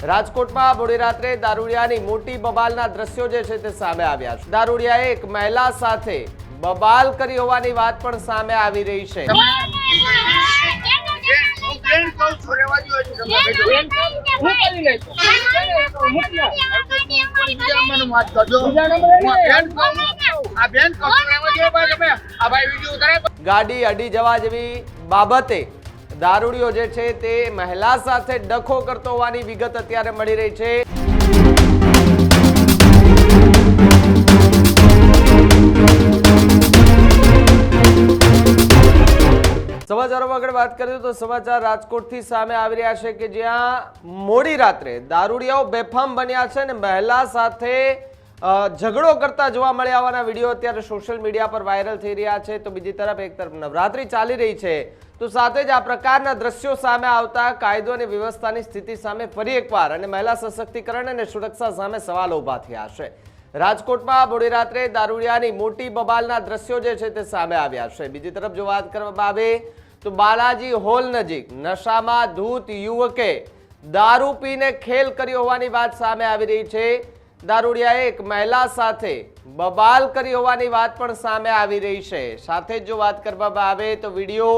રાજકોટમાં મોડી રાત્રે દારૂડિયાની મોટી બબાલના દ્રશ્યો જે છે તે સામે આવ્યા છે. દારૂડિયાએ એક મહિલા સાથે બબાલ કરી હોવાની વાત પણ સામે આવી રહી છે. ગાડી અડી જવા જેવી બાબતે દારૂડિયો જે છે તે મહિલા સાથે ડખો કરતો હોવાની વિગત અત્યારે મળી રહી છે. સમાચારો આગળ વાત કરીએ તો સમાચાર રાજકોટથી સામે આવી રહ્યા છે કે જ્યાં મોડી રાત્રે દારૂડિયાઓ બેફામ બન્યા છે અને મહિલા સાથે ઝઘડો કરતા જોવા મળ્યા હોવાના વીડિયો અત્યારે સોશિયલ મીડિયા પર વાયરલ થઈ રહ્યા છે. તો બીજી તરફ એક તરફ નવરાત્રી ચાલી રહી છે. તો સાથે જ આ પ્રકારના દ્રશ્યો સામે આવતા કાયદો અને વ્યવસ્થાની સ્થિતિ સામે ફરી એકવાર અને મહિલા સશક્તિકરણ અને સુરક્ષા સામે સવાલો ઊભા થયા છે. રાજકોટમાં મોડી રાત્રે દારૂડિયાની મોટી બબાલના દ્રશ્યો જે છે તે સામે આવ્યા છે. બીજી તરફ જો વાત કરવામાં આવે તો બાલાજી હોલ નજીક નશામાં ધૂત યુવકે દારૂ પીને ખેલ કર્યો હોવાની વાત સામે આવી રહી છે. દારૂડિયાએ એક મહિલા સાથે બબાલ કરી હોવાની વાત પણ સામે આવી રહી છે. સાથે જ જો વાત કરવામાં આવે તો વીડિયો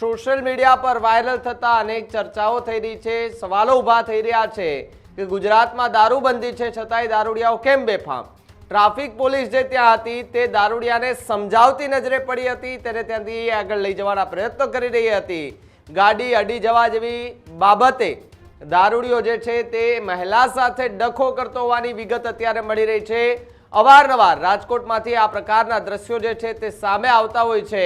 સોશિયલ મીડિયા પર વાયરલ થતા અનેક ચર્ચાઓ થઈ રહી છે. સવાલો ઊભા થઈ રહ્યા છે કે ગુજરાતમાં દારૂબંધી છે છતાંય દારૂડિયાઓ કેમ બેફામ? ટ્રાફિક પોલીસ જે ત્યાં હતી તે દારૂડિયાને સમજાવતી નજરે પડી હતી. તેને ત્યાંથી આગળ લઈ જવાના પ્રયત્નો કરી રહી હતી. ગાડી અડી જવા જેવી બાબતે દારૂડિયો જે છે તે મહિલા સાથે ડખો કરતો હોવાની વિગત અત્યારે મળી રહી છે. અવારનવાર રાજકોટમાંથી આ પ્રકારના દ્રશ્યો જે છે તે સામે આવતા હોય છે.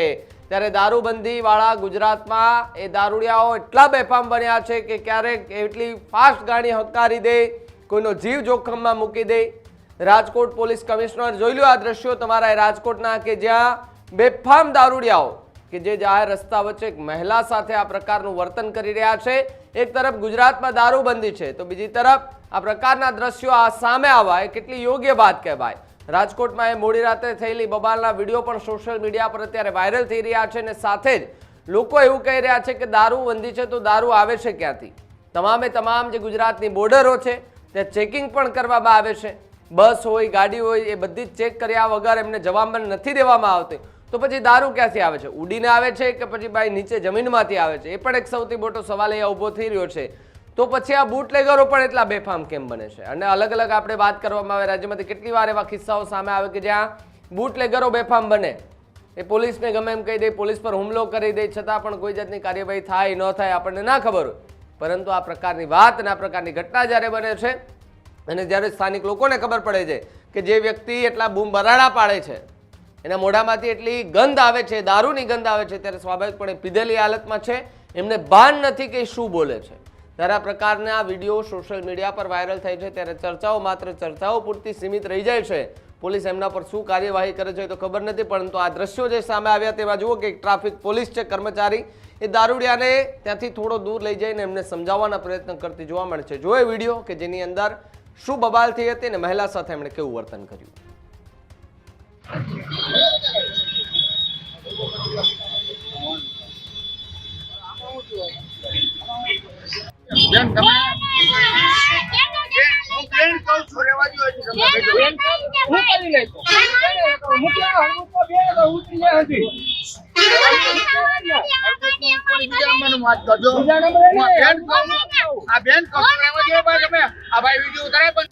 ત્યારે દારૂબંધીવાળા ગુજરાતમાં એ દારૂડિયાઓ એટલા બેફામ બન્યા છે કે ક્યારેક એટલી ફાસ્ટ ગાડી હકારી દે, કોઈનો જીવ જોખમમાં મૂકી દે. રાજકોટ પોલીસ કમિશનર જોઈ લો આ દ્રશ્યો તમારા રાજકોટના કે જ્યાં બેફામ દારૂડિયાઓ કે જે જાહેર રસ્તા વચ્ચે એક મહિલા સાથે આ પ્રકારનું વર્તન કરી રહ્યા છે. એક તરફ ગુજરાતમાં દારૂબંધી છે, તો બીજી તરફ આ પ્રકારના દ્રશ્યો આ સામે આવવા એ કેટલી યોગ્ય વાત કહેવાય. રાજકોટમાં એ મોડી રાત્રે થયેલી બબાલના વીડિયો પણ સોશિયલ મીડિયા પર અત્યારે વાયરલ થઈ રહ્યા છે અને સાથે જ લોકો એવું કહી રહ્યા છે કે દારૂબંધી છે, તો દારૂ આવે છે ક્યાંથી? તમામે તમામ જે ગુજરાતની બોર્ડરો છે ત્યાં ચેકિંગ પણ કરવામાં આવે છે. બસ હોય, ગાડી હોય, એ બધી જ ચેક કર્યા વગર એમને જવાબ નથી દેવામાં આવતી. તો પછી દારૂ ક્યાંથી આવે છે? ઉડીને આવે છે કે પછી ભાઈ નીચે જમીનમાંથી આવે છે? એ પણ એક સૌથી મોટો સવાલ અહીંયા ઊભો થઈ રહ્યો છે. તો પછી આ બુટલેગરો પણ એટલા બેફામ કેમ બને છે? અને અલગ અલગ આપણે વાત કરવામાં આવે, રાજ્યમાંથી કેટલી વાર એવા કિસ્સાઓ સામે આવે કે જ્યાં બુટલેગરો બેફામ બને. એ પોલીસને ગમે એમ કહી દે, પોલીસ પર હુમલો કરી દે, છતાં પણ કોઈ જાતની કાર્યવાહી થાય, ન થાય, આપણને ના ખબર પરંતુ આ પ્રકારની વાત અને આ પ્રકારની ઘટના જ્યારે બને છે, અને જ્યારે સ્થાનિક લોકોને ખબર પડે છે કે જે વ્યક્તિ એટલા બૂમ બરાડા પાડે છે એના મોઢામાંથી એટલી ગંધ આવે છે, દારૂની ગંધ આવે છે, ત્યારે સ્વાભાવિકપણે પીધેલી હાલતમાં છે. એમને ભાન નથી કે શું બોલે છે. ત્યારે આ પ્રકારના વીડિયો સોશિયલ મીડિયા પર વાયરલ થાય છે, ત્યારે ચર્ચાઓ માત્ર ચર્ચાઓ પૂરતી સીમિત રહી જાય છે. પોલીસ એમના પર શું કાર્યવાહી કરે છે તો ખબર નથી, પરંતુ આ દ્રશ્યો જે સામે આવ્યા તેમાં જુઓ કે ટ્રાફિક પોલીસ છે, કર્મચારી. એ દારૂડિયાને ત્યાંથી થોડો દૂર લઈ જઈને એમને સમજાવવાના પ્રયત્ન કરતી જોવા મળે છે. જો એ વીડિયો કે જેની અંદર શું બબાલ થઈ હતી અને મહિલા સાથે એમણે કેવું વર્તન કર્યું? બેન તમે બેન કહું છું, આ બેન કહું છું, આ બેન કહું છું, રહેવા ભાઈ તમે. આ ભાઈ વીડિયો ઉતારે પણ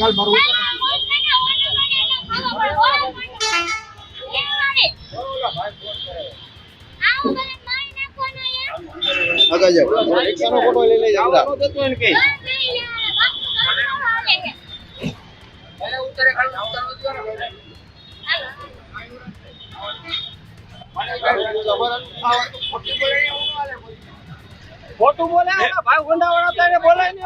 ગાલ મારું ઉતાર. આવવાનો તો તો એને કહી. એને ઉતારે ગાલ ઉતારવા દ્યો ને. મને ગાલ ખબર હતી, આ વાત તો ખોટી બોલે ને એવું ના હાલે કોઈ. ખોટું બોલે ભાઈ ગુંડા વાળા બોલાય ને.